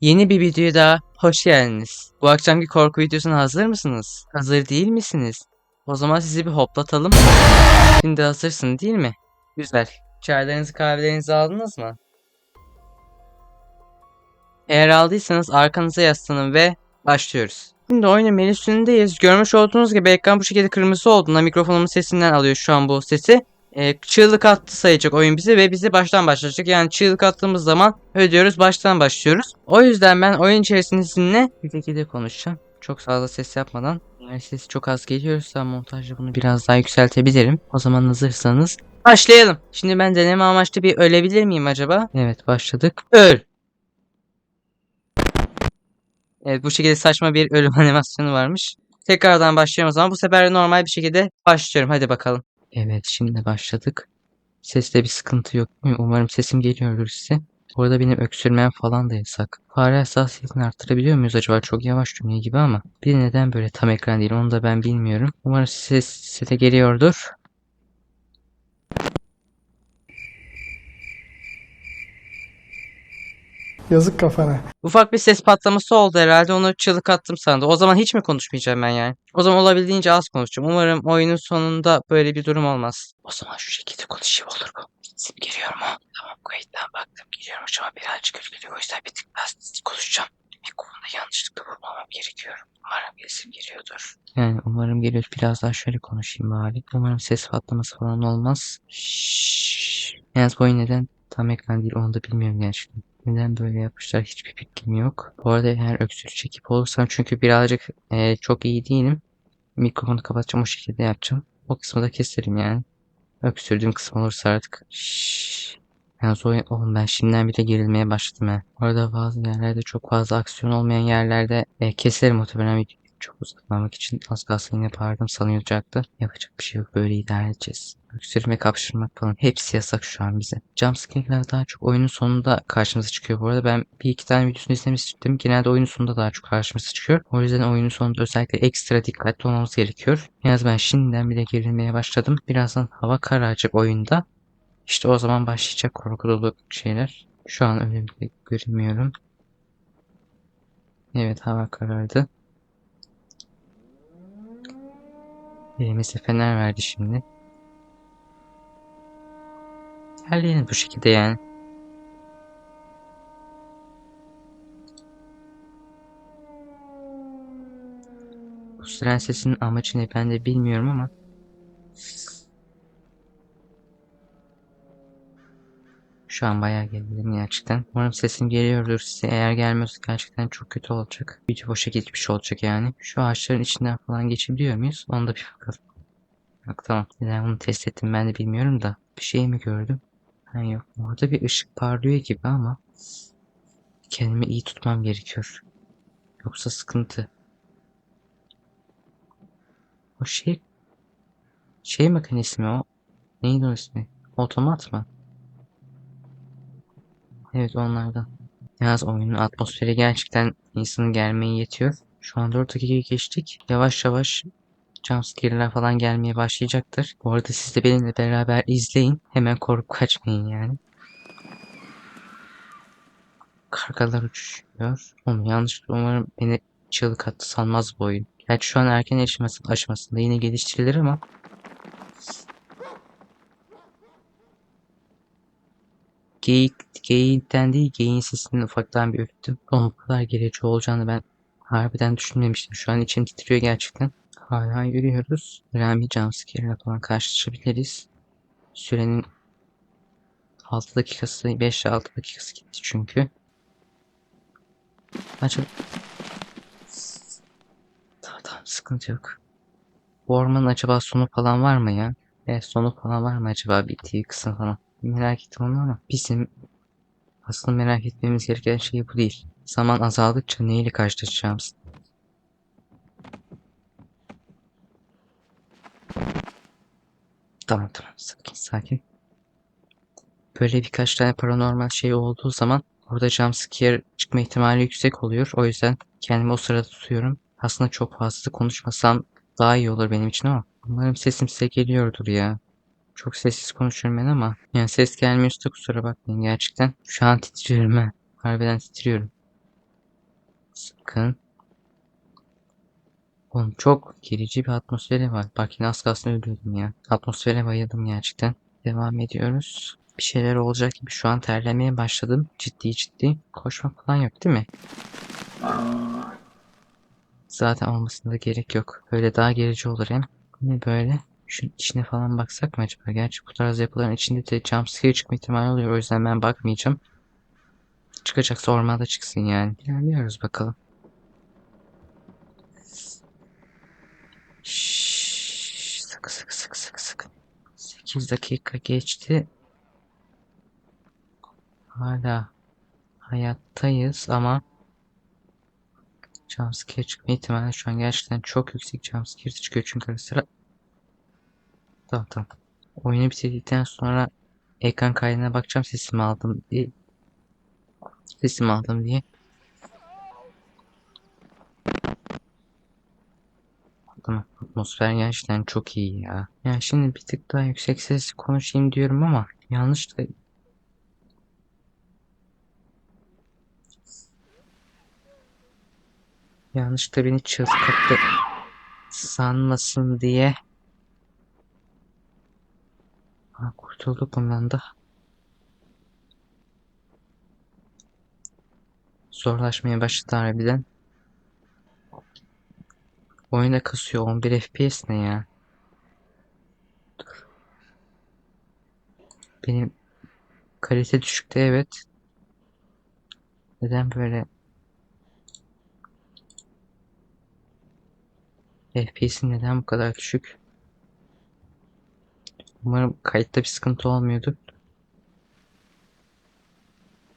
Yeni bir videoya daha hoş geldiniz. Bu akşamki korku videosuna hazır mısınız? Hazır değil misiniz? O zaman sizi bir hoplatalım. Şimdi hazırsın değil mi? Güzel. Çaylarınızı kahvelerinizi aldınız mı? Eğer aldıysanız arkanıza yaslanın ve başlıyoruz. Şimdi oyunun menüsündeyiz. Görmüş olduğunuz gibi ekran bu şekilde kırmızı olduğunda mikrofonumun sesinden alıyor şu an bu sesi. Ee, çığlık attı sayacak oyun bizi ve bizi baştan başlatacak. Yani çığlık attığımız zaman ödüyoruz baştan başlıyoruz. O yüzden ben oyun içerisinde sizinle bir şekilde konuşacağım. Çok fazla ses yapmadan. Sesi çok az geliyorsa montajda bunu biraz daha yükseltebilirim. O zaman hazırsanız başlayalım. Şimdi ben deneme amaçlı bir ölebilir miyim acaba? Evet başladık. Öl. Evet bu şekilde saçma bir ölüm animasyonu varmış. Tekrardan başlıyorum o zaman. Bu sefer normal bir şekilde başlıyorum. Hadi bakalım. Evet şimdi başladık. Seste bir sıkıntı yok. Umarım sesim geliyordur size. Bu benim öksürmem falan da yasak. Fare hassasiyetini arttırabiliyor muyuz acaba? Çok yavaş dönüyor gibi ama. Bir neden böyle tam ekran değil onu da ben bilmiyorum. Umarım ses size de geliyordur. Yazık kafana. Ufak bir ses patlaması oldu herhalde. Onu çığlık attım sandı. O zaman hiç mi konuşmayacağım ben yani? O zaman olabildiğince az konuşacağım. Umarım oyunun sonunda böyle bir durum olmaz. O zaman şu şekilde konuşayım olur mu? Sesim geliyor mu? Tamam kayıttan baktım. Geliyormuş ama birazcık ürkülüyor. O yüzden bir tık daha konuşacağım. Mikrofonda yanlışlıkla vurmamam gerekiyor. Umarım sesim geliyordur. Yani umarım geliyor. Biraz daha şöyle konuşayım bari. Umarım ses patlaması falan olmaz. Şşş. Yalnız bu oyun neden tam ekran değil onu da bilmiyorum gerçekten. Neden böyle yapmışlar hiçbir fikrim yok. Bu arada eğer öksürük çekip olursam çünkü birazcık eee, çok iyi değilim. Mikrofonu kapatacağım o şekilde yapacağım. O kısmı da keserim yani. Öksürdüğüm kısım olursa artık. Şşş. Yalnız oyun, oğlum ben şimdiden bile gerilmeye başladım he. Bu arada bazı yerlerde çok fazla aksiyon olmayan yerlerde e, keserim muhtemelen çok uzatmamak için az kalsın yine pardon sanılacaktı. Yapacak bir şey yok böyle idare edeceğiz. Öksürme kapşırmak falan hepsi yasak şu an bize. Jumpscare'ler daha çok oyunun sonunda karşımıza çıkıyor bu arada. Ben bir iki tane videosunu izlemiştim. Genelde oyunun sonunda daha çok karşımıza çıkıyor. O yüzden oyunun sonunda özellikle ekstra dikkatli olmamız gerekiyor. Yalnız ben şimdiden bile gerilmeye başladım. Birazdan hava kararacak oyunda. İşte o zaman başlayacak korku dolu şeyler. Şu an öyle bir görünmüyorum. Evet hava karardı. Elimize fener verdi şimdi. İlerleyelim bu şekilde yani. Bu siren sesinin amacı ne ben de bilmiyorum ama Şu an bayağı gerildim gerçekten. Umarım sesim geliyordur size. Eğer gelmiyorsa gerçekten çok kötü olacak. Video boşa gitmiş olacak yani. Şu ağaçların içinden falan geçebiliyor muyuz? Onu da bir bakalım. Yok tamam. Neden bunu test ettim ben de bilmiyorum da. Bir şey mi gördüm? Ha yok. Orada bir ışık parlıyor gibi ama kendimi iyi tutmam gerekiyor. Yoksa sıkıntı. O şey şey mekanizmi o. Neydi o ismi? Otomat mı? Evet onlardan. Yalnız oyunun atmosferi gerçekten insanın gelmeye yetiyor. Şu an 4 dakikayı geçtik. Yavaş yavaş jumpscare'ler falan gelmeye başlayacaktır. Bu arada siz de benimle beraber izleyin. Hemen korkup kaçmayın yani. Kargalar uçuşuyor. Oğlum yanlışlıkla umarım beni çığlık attı sanmaz bu oyun. Gerçi şu an erken erişmesi aşamasında yine geliştirilir ama Geyik, geyikten değil geyiğin sesinden ufaktan bir ürktüm. Onun kadar gerici olacağını ben harbiden düşünmemiştim. Şu an içim titriyor gerçekten. Hala yürüyoruz. Önemli jumpscare'la falan karşılaşabiliriz. Sürenin 6 dakikası, 5 ile 6 dakikası gitti çünkü. Acaba... Tamam tamam sıkıntı yok. Bu ormanın acaba sonu falan var mı ya? Evet sonu falan var mı acaba bittiği kısım falan? Merak ettim onu ama bizim aslında merak etmemiz gereken şey bu değil. Zaman azaldıkça neyle karşılaşacağımız. Tamam tamam sakin sakin. Böyle birkaç tane paranormal şey olduğu zaman orada jumpscare çıkma ihtimali yüksek oluyor. O yüzden kendimi o sırada tutuyorum. Aslında çok fazla konuşmasam daha iyi olur benim için ama umarım sesim size geliyordur ya. Çok sessiz konuşuyorum ben ama yani ses gelmiyorsa kusura bakmayın gerçekten. Şu an titriyorum ben. Harbiden titriyorum. Sakın. Oğlum çok gerici bir atmosferi var. Bak yine az kalsın ölüyordum ya. Atmosfere bayıldım gerçekten. Devam ediyoruz. Bir şeyler olacak gibi şu an terlemeye başladım. Ciddi ciddi. Koşmak falan yok değil mi? Zaten olmasına da gerek yok. Böyle daha gerici olur hem. Bu Ne böyle? Şunun içine falan baksak mı acaba? Gerçi bu tarz yapıların içinde de jumpscare çıkma ihtimali oluyor. O yüzden ben bakmayacağım. Çıkacaksa ormanda çıksın yani. İlerliyoruz bakalım. Şşş, sıkı sıkı sıkı sıkı sıkı. 8 dakika geçti. Hala hayattayız ama jumpscare çıkma ihtimali şu an gerçekten çok yüksek jumpscare çıkıyor çünkü ara sıra Tamam tamam. Oyunu bitirdikten sonra ekran kaydına bakacağım sesimi aldım diye. Sesimi aldım diye. Tamam. Atmosfer gerçekten çok iyi ya. Ya şimdi bir tık daha yüksek sesle konuşayım diyorum ama yanlış da yanlış da beni attı sanmasın diye. Ha, kurtulduk bundan da. Zorlaşmaya başladı harbiden. Oyunda kasıyor 11 FPS ne ya? Benim kalite düşükte evet. Neden böyle FPS'in neden bu kadar düşük? Umarım kayıtta bir sıkıntı olmuyordur.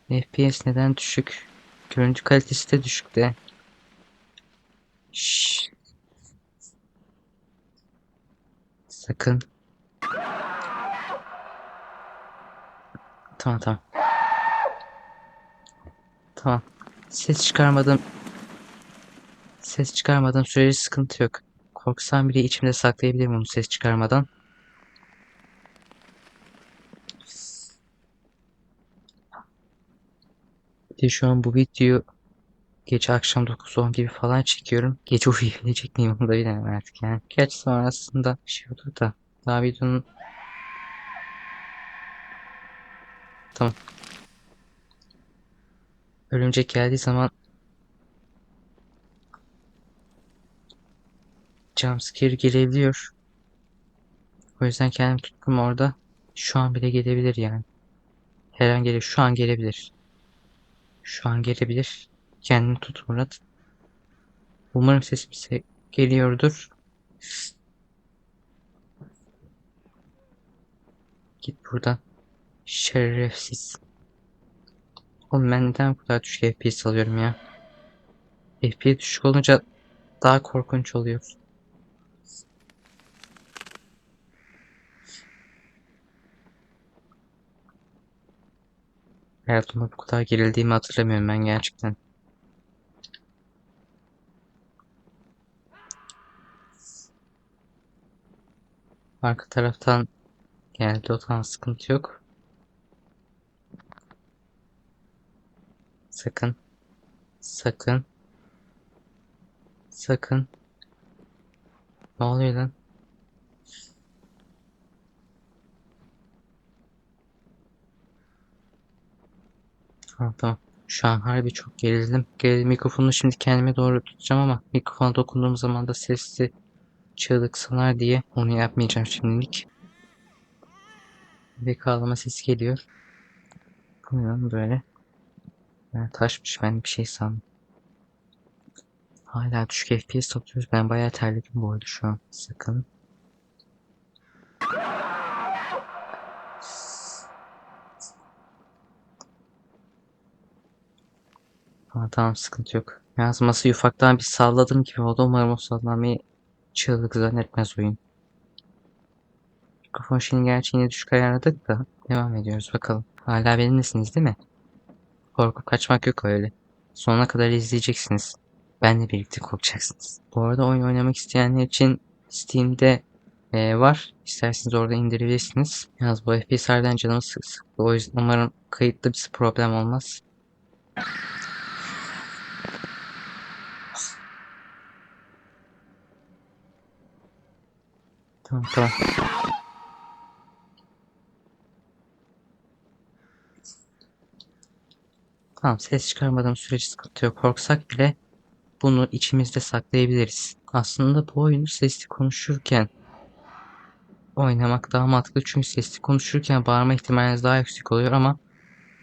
FPS neden düşük? Görüntü kalitesi de düşük de. Şşş. Sakın. Tamam tamam. Tamam. Ses çıkarmadım. Ses çıkarmadan sürece sıkıntı yok. Korksam bile içimde saklayabilirim onu ses çıkarmadan. De şu an bu videoyu gece akşam 9-10 gibi falan çekiyorum. Gece uyuyabilecek miyim onu da bilemem artık yani. Gerçi sonrasında şey olur da. Daha videonun... Tamam. Örümcek geldiği zaman jumpscare gelebiliyor. O yüzden kendimi tuttum orada. Şu an bile gelebilir yani. Her an gele şu an gelebilir. Şu an gelebilir. Kendini tut Murat. Umarım sesim size geliyordur. Git buradan. Şerefsiz. Oğlum ben neden bu kadar düşük FPS alıyorum ya? FPS düşük olunca daha korkunç oluyor. Hayatımda bu kadar gerildiğimi hatırlamıyorum ben gerçekten. Arka taraftan geldi o zaman sıkıntı yok. Sakın. Sakın. Sakın. Ne oluyor lan? Tamam tamam. Şu an harbi çok gerildim. Geril mikrofonu şimdi kendime doğru tutacağım ama mikrofona dokunduğum zaman da sesli çığlık sanar diye onu yapmayacağım şimdilik. Bebek ağlama sesi geliyor. Bu ne lan böyle? Ha, taşmış ben bir şey sandım. Hala düşük FPS topluyoruz. Ben bayağı terledim bu arada şu an. Sakın. Tamam tamam sıkıntı yok. Yalnız masayı ufaktan bir salladım gibi oldu. Umarım o sallamayı çığlık zannetmez oyun. Mikrofon şimdi gerçi yine düşük ayarladık da devam ediyoruz bakalım. Hala benimlesiniz değil mi? Korkup kaçmak yok öyle. Sonuna kadar izleyeceksiniz. Benle birlikte korkacaksınız. Bu arada oyun oynamak isteyenler için Steam'de e, var. İsterseniz orada indirebilirsiniz. Yalnız bu FPS harbiden canımı sık sıktı. O yüzden umarım kayıtta bir problem olmaz. Tamam tamam. Tamam ses çıkarmadığım sürece sıkıntı yok. Korksak bile bunu içimizde saklayabiliriz. Aslında bu oyunu sesli konuşurken oynamak daha mantıklı çünkü sesli konuşurken bağırma ihtimaliniz daha yüksek oluyor ama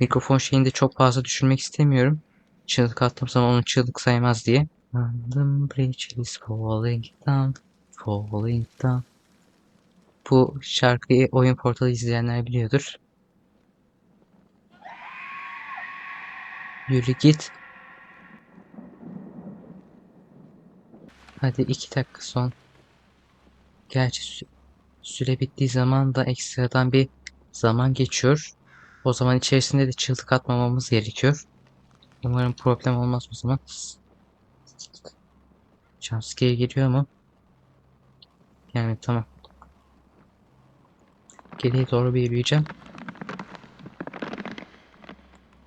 mikrofon şeyini de çok fazla düşürmek istemiyorum. Çığlık attığım zaman onu çığlık saymaz diye. London Bridge is falling down, falling down. Bu şarkıyı oyun portalı izleyenler biliyordur. Yürü git. Hadi iki dakika son. Gerçi sü- süre bittiği zaman da ekstradan bir zaman geçiyor. O zaman içerisinde de çığlık atmamamız gerekiyor. Umarım problem olmaz o zaman. Jumpscare geliyor mu? Yani tamam. Geriye doğru bir yürüyeceğim.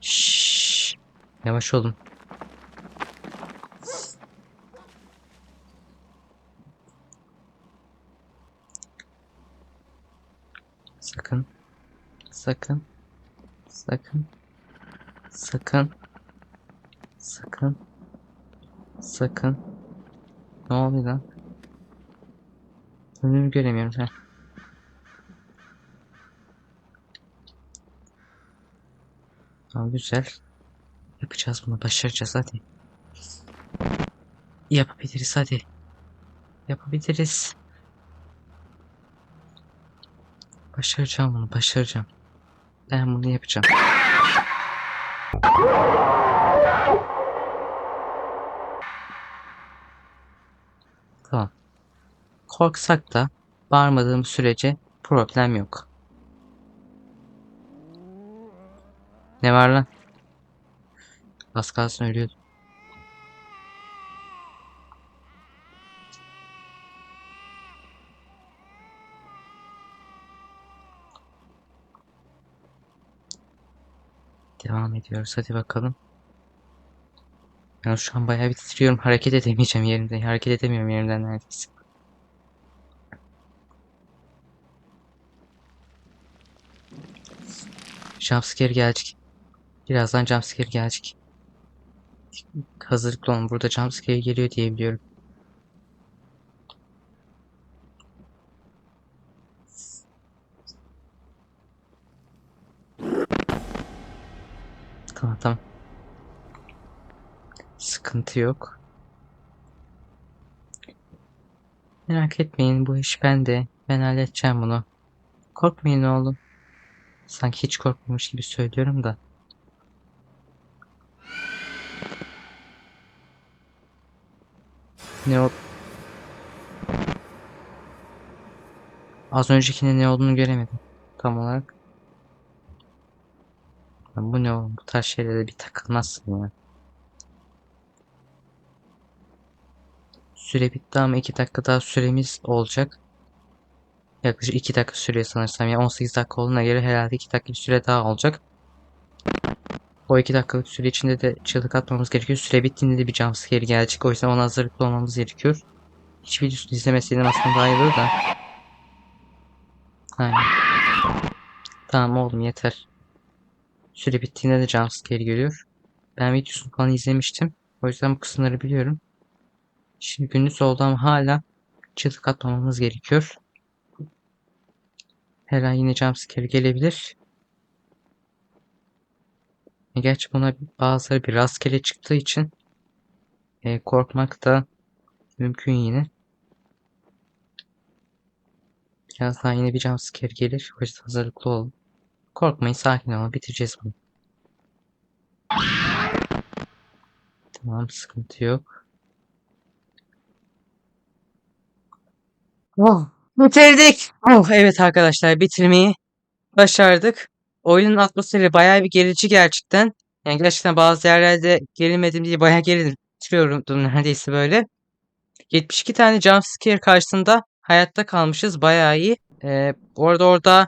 Şşş. Yavaş olun. Sakın. Sakın. Sakın. Sakın. Sakın. Sakın. Ne oluyor lan? Önümü göremiyorum sen. Tamam güzel. Yapacağız bunu. Başaracağız hadi. Yapabiliriz hadi. Yapabiliriz. Başaracağım bunu. Başaracağım. Ben bunu yapacağım. Tamam. Korksak da bağırmadığım sürece problem yok. Ne var lan? Az kalsın ölüyordum. Devam ediyoruz. Hadi bakalım. Ben şu an bayağı bir titriyorum. Hareket edemeyeceğim yerimde. Hareket edemiyorum yerimden neredeyse. Jumpscare gelecek. Birazdan jumpscare gelecek. Hazırlıklı olun. Burada jumpscare geliyor diye biliyorum. Tamam tamam. Sıkıntı yok. Merak etmeyin bu iş bende. Ben halledeceğim bunu. Korkmayın oğlum. Sanki hiç korkmamış gibi söylüyorum da. Ne o? Az öncekinin ne olduğunu göremedim. Tam olarak. Lan bu ne oğlum? Bu tarz şeylere bir takılmazsın ya. Süre bitti ama 2 dakika daha süremiz olacak. Yaklaşık 2 dakika sürüyor sanırsam. Ya 18 dakika olduğuna göre herhalde 2 dakika bir süre daha olacak. O 2 dakikalık süre içinde de çığlık atmamız gerekiyor. Süre bittiğinde de bir jumpscare gelecek. O yüzden ona hazırlıklı olmamız gerekiyor. Hiç videosunu izlemeseydim aslında daha iyi olur da. Aynen. Tamam oğlum yeter. Süre bittiğinde de jumpscare geliyor. Ben videosunu falan izlemiştim. O yüzden bu kısımları biliyorum. Şimdi gündüz oldu ama hala çığlık atmamamız gerekiyor. Her an yine jumpscare gelebilir. Gerçi buna bazıları bir rastgele çıktığı için e, korkmak da mümkün yine. Birazdan yine bir jumpscare gelir. O yüzden hazırlıklı olun. Korkmayın sakin olun bitireceğiz bunu. Tamam sıkıntı yok. Oh, bitirdik. Oh, evet arkadaşlar bitirmeyi başardık. Oyunun atmosferi bayağı bir gerici gerçekten. Yani gerçekten bazı yerlerde gerilmedim diye bayağı geriliyordum neredeyse böyle. 72 tane jumpscare karşısında hayatta kalmışız. Bayağı iyi. Ee, orada orada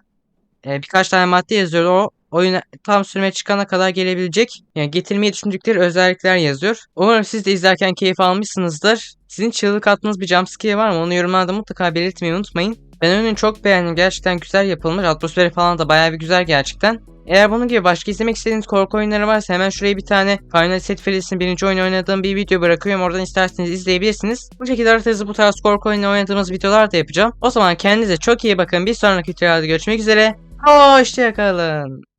e, birkaç tane madde yazıyor. O oyuna tam sürme çıkana kadar gelebilecek. Yani getirmeyi düşündükleri özellikler yazıyor. Umarım siz de izlerken keyif almışsınızdır. Sizin çığlık attığınız bir jumpscare var mı? Onu yorumlarda mutlaka belirtmeyi unutmayın. Ben oyunu çok beğendim. Gerçekten güzel yapılmış. Atmosferi falan da bayağı bir güzel gerçekten. Eğer bunun gibi başka izlemek istediğiniz korku oyunları varsa hemen şuraya bir tane Final Set Freddy's'in birinci oyunu oynadığım bir video bırakıyorum. Oradan isterseniz izleyebilirsiniz. Bu şekilde arada bu tarz korku oyunu oynadığımız videolar da yapacağım. O zaman kendinize çok iyi bakın. Bir sonraki videolarda görüşmek üzere. Hoşçakalın.